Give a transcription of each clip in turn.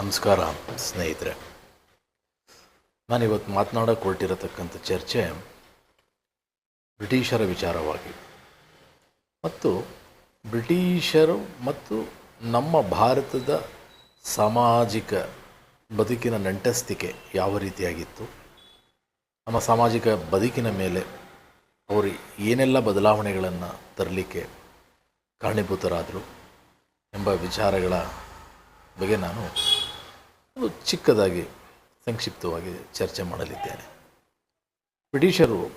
ನಮಸ್ಕಾರ, ಸ್ನೇಹಿತರೆ. ನಾನಿವತ್ತು ಮಾತನಾಡೋಕೆ ಹೊರಟಿರತಕ್ಕಂಥ ಚರ್ಚೆ ಬ್ರಿಟಿಷರ ವಿಚಾರವಾಗಿ. ಮತ್ತು ಬ್ರಿಟಿಷರು ಮತ್ತು ನಮ್ಮ ಭಾರತದ ಸಾಮಾಜಿಕ ಬದುಕಿನ ನಂಟಸ್ತಿಕೆ ಯಾವ ರೀತಿಯಾಗಿತ್ತು? ನಮ್ಮ ಸಾಮಾಜಿಕ ಬದುಕಿನ ಮೇಲೆ ಅವರು ಏನೆಲ್ಲ ಬದಲಾವಣೆಗಳನ್ನು ತರಲಿಕ್ಕೆ ಕಾರಣೀಭೂತರಾದರು ಎಂಬ ವಿಚಾರಗಳ ಬಗ್ಗೆ ನಾನು ಚಿಕ್ಕದಾಗಿ ಸಂಕ್ಷಿಪ್ತವಾಗಿ ಚರ್ಚೆ ಮಾಡಲಿದ್ದೇನೆ. ಬ್ರಿಟಿಷರು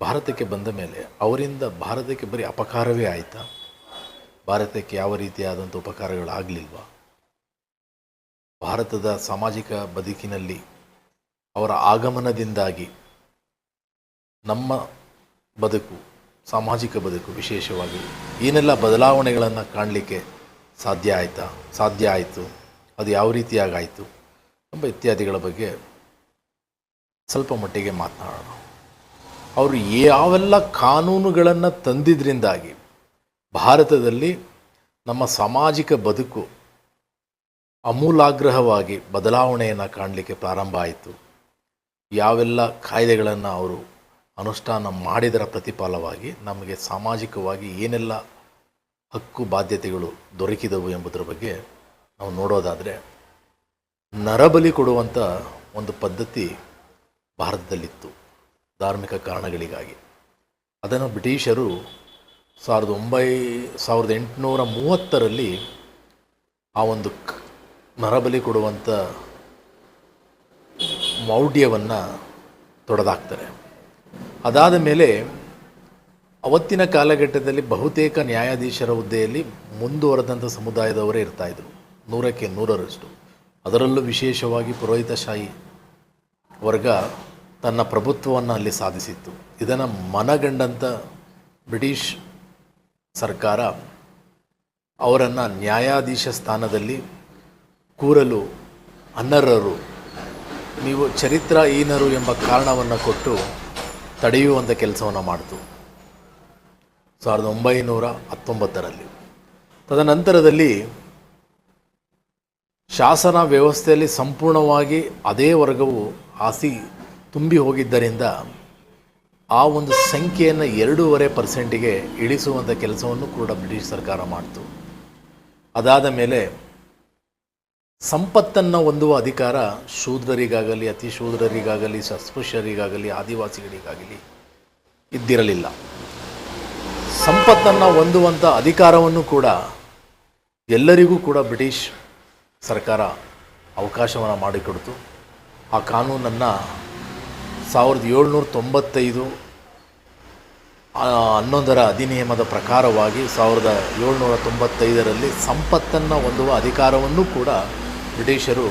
ಭಾರತಕ್ಕೆ ಬಂದ ಮೇಲೆ ಅವರಿಂದ ಭಾರತಕ್ಕೆ ಬರೀ ಅಪಕಾರವೇ ಆಯಿತಾ? ಭಾರತಕ್ಕೆ ಯಾವ ರೀತಿಯಾದಂಥ ಉಪಕಾರಗಳಾಗಲಿಲ್ವಾ ಭಾರತದ ಸಾಮಾಜಿಕ ಬದುಕಿನಲ್ಲಿ ಅವರ ಆಗಮನದಿಂದಾಗಿ ನಮ್ಮ ಬದುಕು, ಸಾಮಾಜಿಕ ಬದುಕು ವಿಶೇಷವಾಗಿ ಏನೆಲ್ಲ ಬದಲಾವಣೆಗಳನ್ನು ಕಾಣಲಿಕ್ಕೆ ಸಾಧ್ಯ ಆಯಿತಾ? ಸಾಧ್ಯ ಆಯಿತು. ಅದು ಯಾವ ರೀತಿಯಾಗಾಯಿತು ಎಂಬ ಇತ್ಯಾದಿಗಳ ಬಗ್ಗೆ ಸ್ವಲ್ಪ ಮಟ್ಟಿಗೆ ಮಾತನಾಡೋಣ. ಅವರು ಯಾವೆಲ್ಲ ಕಾನೂನುಗಳನ್ನು ತಂದಿದ್ರಿಂದಾಗಿ ಭಾರತದಲ್ಲಿ ನಮ್ಮ ಸಾಮಾಜಿಕ ಬದುಕು ಅಮೂಲಾಗ್ರಹವಾಗಿ ಬದಲಾವಣೆಯನ್ನು ಕಾಣಲಿಕ್ಕೆ ಪ್ರಾರಂಭ ಆಯಿತು. ಯಾವೆಲ್ಲ ಕಾಯ್ದೆಗಳನ್ನು ಅವರು ಅನುಷ್ಠಾನ ಮಾಡಿದರ ಪ್ರತಿಫಲವಾಗಿ ನಮಗೆ ಸಾಮಾಜಿಕವಾಗಿ ಏನೆಲ್ಲ ಹಕ್ಕು, ಬಾಧ್ಯತೆಗಳು ದೊರಕಿದವು ಎಂಬುದರ ಬಗ್ಗೆ ನಾವು ನೋಡೋದಾದರೆ ನರಬಲಿ ಕೊಡುವಂಥ ಒಂದು ಪದ್ಧತಿ ಭಾರತದಲ್ಲಿತ್ತು ಧಾರ್ಮಿಕ ಕಾರಣಗಳಿಗಾಗಿ. ಅದನ್ನು ಬ್ರಿಟಿಷರು ಸಾವಿರದ ಒಂಬೈ, ಸಾವಿರದ ಎಂಟುನೂರ ಮೂವತ್ತರಲ್ಲಿ ಆ ಒಂದು ನರಬಲಿ ಕೊಡುವಂಥ ಮೌಢ್ಯವನ್ನು ತೊಡೆದಾಕ್ತಾರೆ. ಅದಾದ ಮೇಲೆ ಅವತ್ತಿನ ಕಾಲಘಟ್ಟದಲ್ಲಿ ಬಹುತೇಕ ನ್ಯಾಯಾಧೀಶರ ಹುದ್ದೆಯಲ್ಲಿ ಮುಂದುವರೆದಂಥ ಸಮುದಾಯದವರೇ ಇರ್ತಾಯಿದ್ರು ನೂರಕ್ಕೆ ನೂರರಷ್ಟು. ಅದರಲ್ಲೂ ವಿಶೇಷವಾಗಿ ಪುರೋಹಿತಶಾಹಿ ವರ್ಗ ತನ್ನ ಪ್ರಭುತ್ವವನ್ನು ಅಲ್ಲಿ ಸಾಧಿಸಿತ್ತು. ಇದನ್ನು ಮನಗಂಡಂಥ ಬ್ರಿಟಿಷ್ ಸರ್ಕಾರ ಅವರನ್ನು ನ್ಯಾಯಾಧೀಶ ಸ್ಥಾನದಲ್ಲಿ ಕೂರಲು ಅನರ್ಹರು, ನೀವು ಚರಿತ್ರಹೀನರು ಎಂಬ ಕಾರಣವನ್ನು ಕೊಟ್ಟು ತಡೆಯುವಂಥ ಕೆಲಸವನ್ನು ಮಾಡಿತು. ಸಾವಿರದ ಒಂಬೈನೂರ ಹತ್ತೊಂಬತ್ತರಲ್ಲಿ. ತದನಂತರದಲ್ಲಿ ಶಾಸನ ವ್ಯವಸ್ಥೆಯಲ್ಲಿ ಸಂಪೂರ್ಣವಾಗಿ ಅದೇ ವರ್ಗವು ಆಸಿ ತುಂಬಿ ಹೋಗಿದ್ದರಿಂದ ಆ ಒಂದು ಸಂಖ್ಯೆಯನ್ನು ಎರಡೂವರೆ ಪರ್ಸೆಂಟಿಗೆ ಇಳಿಸುವಂಥ ಕೆಲಸವನ್ನು ಕೂಡ ಬ್ರಿಟಿಷ್ ಸರ್ಕಾರ ಮಾಡಿತು. ಅದಾದ ಮೇಲೆ ಸಂಪತ್ತನ್ನು ಹೊಂದುವ ಅಧಿಕಾರ ಶೂದ್ರರಿಗಾಗಲಿ, ಅತಿ ಶೂದ್ರರಿಗಾಗಲಿ ಸಸ್ಪೃಶ್ಯರಿಗಾಗಲಿ ಆದಿವಾಸಿಗಳಿಗಾಗಲಿ ಇದ್ದಿರಲಿಲ್ಲ. ಸಂಪತ್ತನ್ನು ಹೊಂದುವಂಥ ಅಧಿಕಾರವನ್ನು ಕೂಡ ಎಲ್ಲರಿಗೂ ಕೂಡ ಬ್ರಿಟಿಷ್ ಸರ್ಕಾರ ಅವಕಾಶವನ್ನು ಮಾಡಿಕೊಡ್ತು. ಆ ಕಾನೂನನ್ನು ಸಾವಿರದ ಏಳ್ನೂರ ತೊಂಬತ್ತೈದು ಹನ್ನೊಂದರ ಅಧಿನಿಯಮದ ಪ್ರಕಾರವಾಗಿ ಸಾವಿರದ ಏಳ್ನೂರ ತೊಂಬತ್ತೈದರಲ್ಲಿ ಸಂಪತ್ತನ್ನು ಹೊಂದುವ ಅಧಿಕಾರವನ್ನು ಕೂಡ ಬ್ರಿಟಿಷರು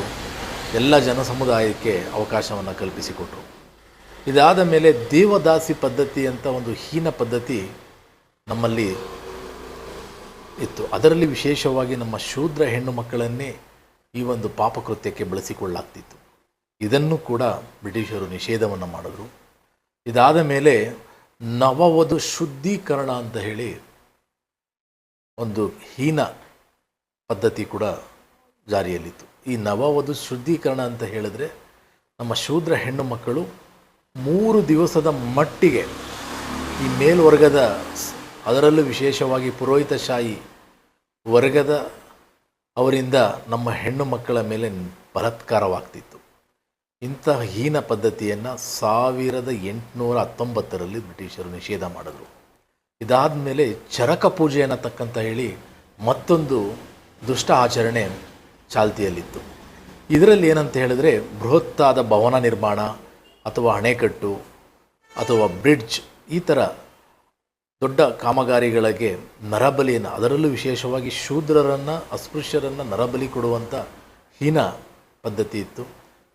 ಎಲ್ಲ ಜನಸಮುದಾಯಕ್ಕೆ ಅವಕಾಶವನ್ನು ಕಲ್ಪಿಸಿಕೊಟ್ರು. ಇದಾದ ಮೇಲೆ ದೇವದಾಸಿ ಪದ್ಧತಿ ಅಂತ ಒಂದು ಹೀನ ಪದ್ಧತಿ ನಮ್ಮಲ್ಲಿ ಇತ್ತು. ಅದರಲ್ಲಿ ವಿಶೇಷವಾಗಿ ನಮ್ಮ ಶೂದ್ರ ಹೆಣ್ಣು ಮಕ್ಕಳನ್ನೇ ಈ ಒಂದು ಪಾಪಕೃತ್ಯಕ್ಕೆ ಬಳಸಿಕೊಳ್ಳಾಗ್ತಿತ್ತು. ಇದನ್ನು ಕೂಡ ಬ್ರಿಟಿಷರು ನಿಷೇಧವನ್ನು ಮಾಡಿದ್ರು. ಇದಾದ ಮೇಲೆ ನವವಧು ಶುದ್ಧೀಕರಣ ಅಂತ ಹೇಳಿ ಒಂದು ಹೀನ ಪದ್ಧತಿ ಕೂಡ ಜಾರಿಯಲ್ಲಿತ್ತು. ಈ ನವವಧು ಶುದ್ಧೀಕರಣ ಅಂತ ಹೇಳಿದ್ರೆ ನಮ್ಮ ಶೂದ್ರ ಹೆಣ್ಣು ಮಕ್ಕಳು ಮೂರು ದಿವಸದ ಮಟ್ಟಿಗೆ ಈ ಮೇಲ್ವರ್ಗದ ಅದರಲ್ಲೂ ವಿಶೇಷವಾಗಿ ಪುರೋಹಿತಶಾಹಿ ವರ್ಗದ ಅವರಿಂದ ನಮ್ಮ ಹೆಣ್ಣು ಮಕ್ಕಳ ಮೇಲೆ ಬಲತ್ಕಾರವಾಗ್ತಿತ್ತು. ಇಂತಹ ಹೀನ ಪದ್ಧತಿಯನ್ನು ಸಾವಿರದ ಎಂಟುನೂರ ಹತ್ತೊಂಬತ್ತರಲ್ಲಿ ಬ್ರಿಟಿಷರು ನಿಷೇಧ ಮಾಡಿದ್ರು. ಇದಾದ ಮೇಲೆ ಚರಕ ಪೂಜೆ ಅನ್ನತಕ್ಕಂಥ ಹೇಳಿ ಮತ್ತೊಂದು ದುಷ್ಟ ಆಚರಣೆ ಚಾಲ್ತಿಯಲ್ಲಿತ್ತು. ಇದರಲ್ಲಿ ಏನಂತ ಹೇಳಿದ್ರೆ ಬೃಹತ್ತಾದ ಭವನ ನಿರ್ಮಾಣ ಅಥವಾ ಅಣೆಕಟ್ಟು ಅಥವಾ ಬ್ರಿಡ್ಜ್ ಈ ಥರ ದೊಡ್ಡ ಕಾಮಗಾರಿಗಳಿಗೆ ನರಬಲಿಯನ್ನು, ಅದರಲ್ಲೂ ವಿಶೇಷವಾಗಿ ಶೂದ್ರರನ್ನು, ಅಸ್ಪೃಶ್ಯರನ್ನು ನರಬಲಿ ಕೊಡುವಂಥ ಹೀನ ಪದ್ಧತಿ ಇತ್ತು.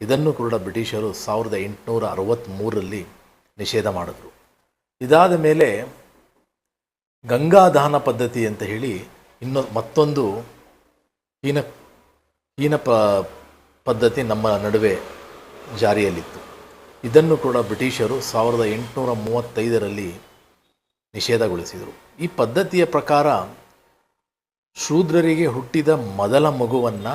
ಇದನ್ನು ಕೂಡ ಬ್ರಿಟಿಷರು ಸಾವಿರದ ಎಂಟುನೂರ ಅರವತ್ತ್ಮೂರರಲ್ಲಿ ನಿಷೇಧ ಮಾಡಿದ್ರು. ಇದಾದ ಮೇಲೆ ಗಂಗಾದಾನ ಪದ್ಧತಿ ಅಂತ ಹೇಳಿ ಇನ್ನೊ, ಮತ್ತೊಂದು ಹೀನ ಹೀನ ಪ, ಪದ್ಧತಿ ನಮ್ಮ ನಡುವೆ ಜಾರಿಯಲ್ಲಿತ್ತು. ಇದನ್ನು ಕೂಡ ಬ್ರಿಟಿಷರು ಸಾವಿರದ ಎಂಟುನೂರ ಮೂವತ್ತೈದರಲ್ಲಿ ನಿಷೇಧಗೊಳಿಸಿದರು. ಈ ಪದ್ಧತಿಯ ಪ್ರಕಾರ ಶೂದ್ರರಿಗೆ ಹುಟ್ಟಿದ ಮೊದಲ ಮಗುವನ್ನು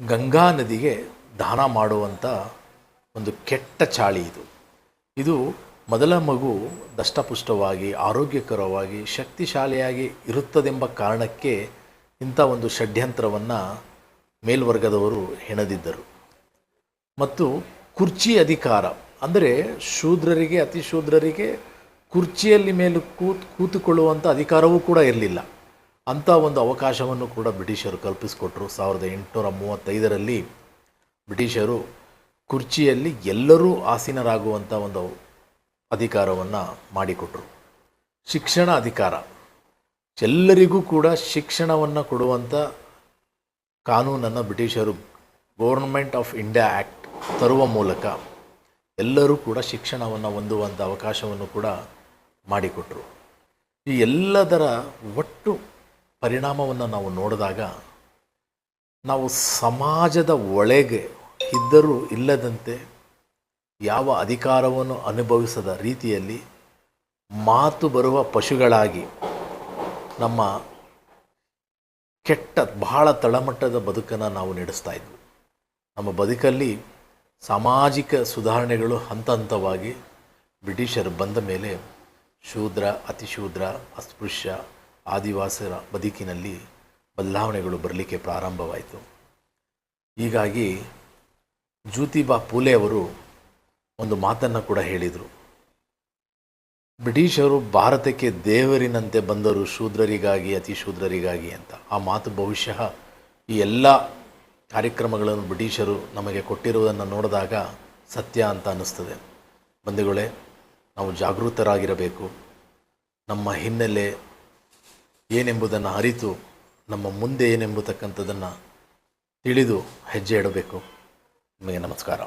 ಗಂಗಾ ನದಿಗೆ ದಾನ ಮಾಡುವಂಥ ಒಂದು ಕೆಟ್ಟ ಚಾಳಿ ಇದು. ಇದು ಮೊದಲ ಮಗು ದಷ್ಟಪುಷ್ಟವಾಗಿ, ಆರೋಗ್ಯಕರವಾಗಿ, ಶಕ್ತಿಶಾಲಿಯಾಗಿ ಇರುತ್ತದೆಂಬ ಕಾರಣಕ್ಕೆ ಇಂಥ ಒಂದು ಷಡ್ಯಂತ್ರವನ್ನು ಮೇಲ್ವರ್ಗದವರು ಹೆಣೆದಿದ್ದರು. ಮತ್ತು ಕುರ್ಚಿ ಅಧಿಕಾರ, ಅಂದರೆ ಶೂದ್ರರಿಗೆ ಅತಿ ಶೂದ್ರರಿಗೆ ಕುರ್ಚಿಯಲ್ಲಿ ಮೇಲೆ ಕೂತ್ ಕೂತುಕೊಳ್ಳುವಂಥ ಅಧಿಕಾರವೂ ಕೂಡ ಇರಲಿಲ್ಲ. ಅಂಥ ಒಂದು ಅವಕಾಶವನ್ನು ಕೂಡ ಬ್ರಿಟಿಷರು ಕಲ್ಪಿಸಿಕೊಟ್ರು. ಸಾವಿರದ ಎಂಟುನೂರ ಮೂವತ್ತೈದರಲ್ಲಿ ಬ್ರಿಟಿಷರು ಕುರ್ಚಿಯಲ್ಲಿ ಎಲ್ಲರೂ ಆಸೀನರಾಗುವಂಥ ಒಂದು ಅಧಿಕಾರವನ್ನು ಮಾಡಿಕೊಟ್ರು. ಶಿಕ್ಷಣ ಅಧಿಕಾರ. ಎಲ್ಲರಿಗೂ ಕೂಡ ಶಿಕ್ಷಣವನ್ನು ಕೊಡುವಂಥ ಕಾನೂನನ್ನು ಬ್ರಿಟಿಷರು ಗೌರ್ಮೆಂಟ್ ಆಫ್ ಇಂಡಿಯಾ ಆ್ಯಕ್ಟ್ ತರುವ ಮೂಲಕ ಎಲ್ಲರೂ ಕೂಡ ಶಿಕ್ಷಣವನ್ನು ಹೊಂದುವಂಥ ಅವಕಾಶವನ್ನು ಕೂಡ ಮಾಡಿಕೊಟ್ರು. ಈ ಎಲ್ಲದರ ಒಟ್ಟು ಪರಿಣಾಮವನ್ನು ನಾವು ನೋಡಿದಾಗ ನಾವು ಸಮಾಜದ ಒಳಗೆ ಇದ್ದರೂ ಇಲ್ಲದಂತೆ ಯಾವ ಅಧಿಕಾರವನ್ನು ಅನುಭವಿಸದ ರೀತಿಯಲ್ಲಿ ಮಾತು ಬರುವ ಪಶುಗಳಾಗಿ ನಮ್ಮ ಕೆಟ್ಟ, ಬಹಳ ತಳಮಟ್ಟದ ಬದುಕನ್ನು ನಾವು ನಡೆಸ್ತಾ ಇದ್ವಿ. ನಮ್ಮ ಬದುಕಲ್ಲಿ ಸಾಮಾಜಿಕ ಸುಧಾರಣೆಗಳು ಹಂತ ಹಂತವಾಗಿ ಬ್ರಿಟಿಷರು ಬಂದ ಮೇಲೆ ಶೂದ್ರ, ಅತಿಶೂದ್ರ, ಅಸ್ಪೃಶ್ಯ, ಆದಿವಾಸಿರ ಬದುಕಿನಲ್ಲಿ ಬದಲಾವಣೆಗಳು ಬರಲಿಕ್ಕೆ ಪ್ರಾರಂಭವಾಯಿತು. ಹೀಗಾಗಿ ಜ್ಯೋತಿಬಾ ಪೂಲೆ ಅವರು ಒಂದು ಮಾತನ್ನು ಕೂಡ ಹೇಳಿದರು. ಬ್ರಿಟಿಷರು ಭಾರತಕ್ಕೆ ದೇವರಿನಂತೆ ಬಂದರು, ಶೂದ್ರರಿಗಾಗಿ ಅತಿ ಶೂದ್ರರಿಗಾಗಿ ಅಂತ. ಆ ಮಾತು ಬಹುಶಃ ಈ ಎಲ್ಲ ಕಾರ್ಯಕ್ರಮಗಳನ್ನು ಬ್ರಿಟಿಷರು ನಮಗೆ ಕೊಟ್ಟಿರುವುದನ್ನು ನೋಡಿದಾಗ ಸತ್ಯ ಅಂತ ಅನ್ನಿಸ್ತದೆ. ಬಂಧುಗಳೇ ನಾವು ಜಾಗೃತರಾಗಿರಬೇಕು. ನಮ್ಮ ಹಿನ್ನೆಲೆ ಏನೆಂಬುದನ್ನು ಅರಿತು ನಮ್ಮ ಮುಂದೆ ಏನೆಂಬತಕ್ಕಂಥದ್ದನ್ನು ತಿಳಿದು ಹೆಜ್ಜೆ ಇಡಬೇಕು. ನಿಮಗೆ ನಮಸ್ಕಾರ.